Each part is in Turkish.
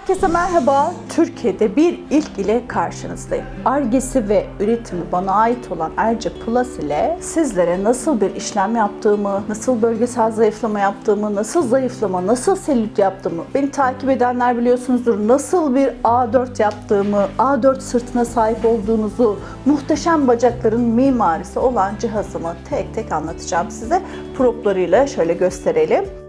Herkese merhaba. Türkiye'de bir ilk ile karşınızdayım. Argesi ve üretimi bana ait olan Erce Plus ile sizlere nasıl bir işlem yaptığımı, nasıl bölgesel zayıflama yaptığımı, nasıl zayıflama, nasıl selülit yaptığımı, beni takip edenler biliyorsunuzdur. Nasıl bir A4 yaptığımı, A4 sırtına sahip olduğunuzu, muhteşem bacakların mimarisi olan cihazımı tek tek anlatacağım size. Proplarıyla şöyle gösterelim.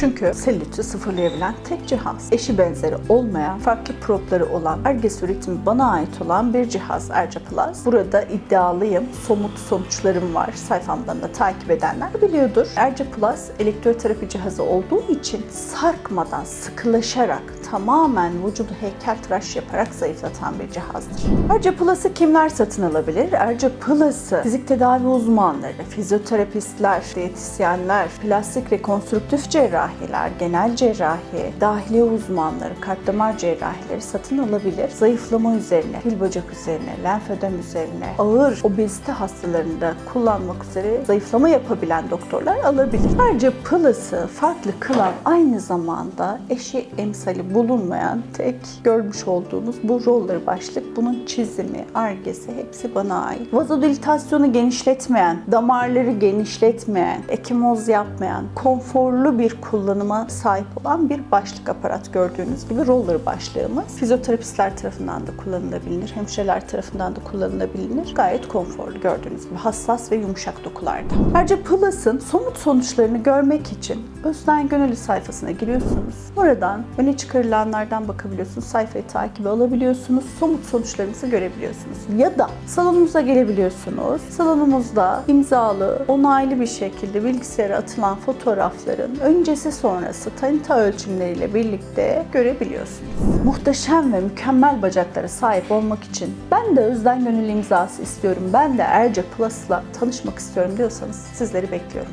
Çünkü selüliti sıfırlayabilen tek cihaz. Eşi benzeri olmayan, farklı propları olan, Erges üretimi bana ait olan bir cihaz Erce Plus. Burada iddialıyım. Somut sonuçlarım var. Sayfamdan da takip edenler biliyordur. Erce Plus elektroterapi cihazı olduğu için sarkmadan, sıkılaşarak, tamamen vücudu heykeltıraş yaparak zayıflatan bir cihazdır. Erce Plus'ı kimler satın alabilir? Erce Plus'ı fizik tedavi uzmanları, fizyoterapistler, diyetisyenler, plastik rekonstrüktif cerrahiler, genel cerrahi, dahiliye uzmanları, kalp damar cerrahileri satın alabilir. Zayıflama üzerine, fil bacak üzerine, lenfödem üzerine, ağır obezite hastalarında kullanmak üzere zayıflama yapabilen doktorlar alabilir. Ayrıca Plus'ı farklı kılan aynı zamanda eşi emsali bulunmayan tek görmüş olduğunuz bu roller başlık. Bunun çizimi, argesi hepsi bana ait. Vazodilitasyonu genişletmeyen, damarları genişletmeyen, ekimoz yapmayan, konforlu bir kullanıma sahip olan bir başlık aparat gördüğünüz gibi roller başlığımız. Fizyoterapistler tarafından da kullanılabilir, hemşireler tarafından da kullanılabilir. Gayet konforlu gördüğünüz gibi hassas ve yumuşak dokularda. Ayrıca Plus'ın somut sonuçlarını görmek için Özden Gönüllü sayfasına giriyorsunuz. Oradan öne çıkarılanlardan bakabiliyorsunuz. Sayfayı takibe alabiliyorsunuz. Somut sonuçlarınızı görebiliyorsunuz. Ya da salonumuza gelebiliyorsunuz. Salonumuzda imzalı, onaylı bir şekilde bilgisayara atılan fotoğrafların öncesi sonrası tanita ölçümleriyle birlikte görebiliyorsunuz. Muhteşem ve mükemmel bacaklara sahip olmak için ben de Özden Gönüllü imzası istiyorum. Ben de Erce Plus'la tanışmak istiyorum diyorsanız sizleri bekliyorum.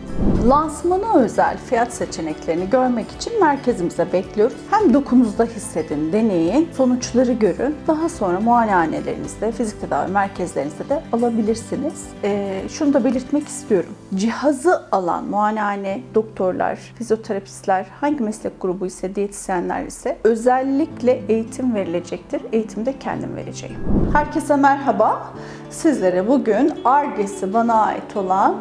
Lansmana özel fiyat seçeneklerini görmek için merkezimize bekliyoruz. Hem dokunuzda hissedin, deneyin, sonuçları görün. Daha sonra muayenehanelerinizde, fizik tedavi merkezlerinizde de alabilirsiniz. Ee, şunu da belirtmek istiyorum. Cihazı alan muayenehane, doktorlar, fizyoterapistler, hangi meslek grubu ise diyetisyenler ise özellikle eğitim verilecektir. Eğitimi de kendim vereceğim. Herkese merhaba. Sizlere bugün ARGE'si bana ait olan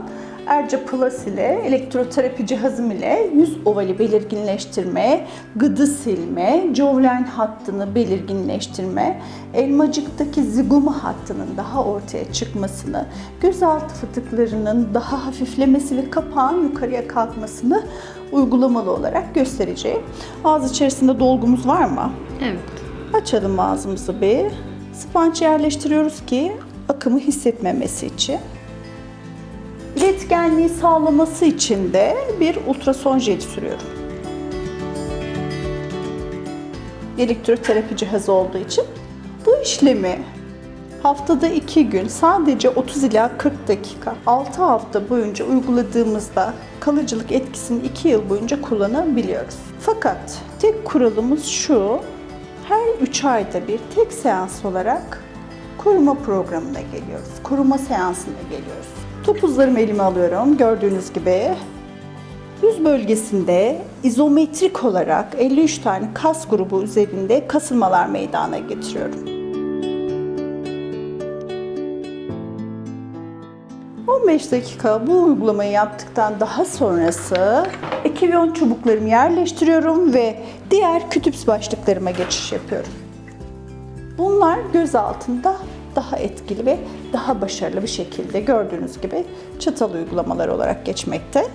Erce Plus ile elektroterapi cihazım ile yüz ovali belirginleştirme, gıdı silme, jowlen hattını belirginleştirme, elmacıktaki zigoma hattının daha ortaya çıkmasını, gözaltı fıtıklarının daha hafiflemesi ve kapağın yukarıya kalkmasını uygulamalı olarak göstereceğim. Ağız içerisinde dolgumuz var mı? Evet. Açalım ağzımızı bir. Sponge yerleştiriyoruz ki akımı hissetmemesi için. İletkenliği sağlaması için de bir ultrason jeli sürüyorum. Elektroterapi cihazı olduğu için bu işlemi haftada 2 gün sadece 30 ila 40 dakika 6 hafta boyunca uyguladığımızda kalıcılık etkisini 2 yıl boyunca kullanabiliyoruz. Fakat tek kuralımız şu her 3 ayda bir tek seans olarak koruma programına geliyoruz. Koruma seansına geliyoruz. Topuzlarımı elime alıyorum gördüğünüz gibi. Yüz bölgesinde izometrik olarak 53 tane kas grubu üzerinde kasılmalar meydana getiriyorum. 15 dakika bu uygulamayı yaptıktan daha sonrası ekivyon çubuklarımı yerleştiriyorum ve diğer kütüps başlıklarıma geçiş yapıyorum. Bunlar göz altında daha etkili ve daha başarılı bir şekilde gördüğünüz gibi çatal uygulamalar olarak geçmekte.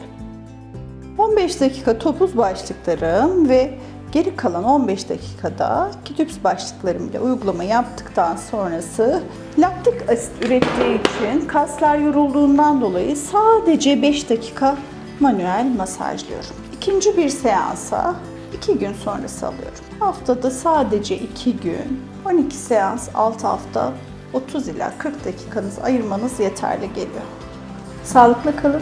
15 dakika topuz başlıklarım ve geri kalan 15 dakikada kitüps başlıklarım ile uygulama yaptıktan sonrası laktik asit ürettiği için kaslar yorulduğundan dolayı sadece 5 dakika manuel masajlıyorum. İkinci bir seansa 2 gün sonrası alıyorum. Haftada sadece 2 gün, 12 seans 6 hafta 30 ila 40 dakikanızı ayırmanız yeterli geliyor. Sağlıkla kalın.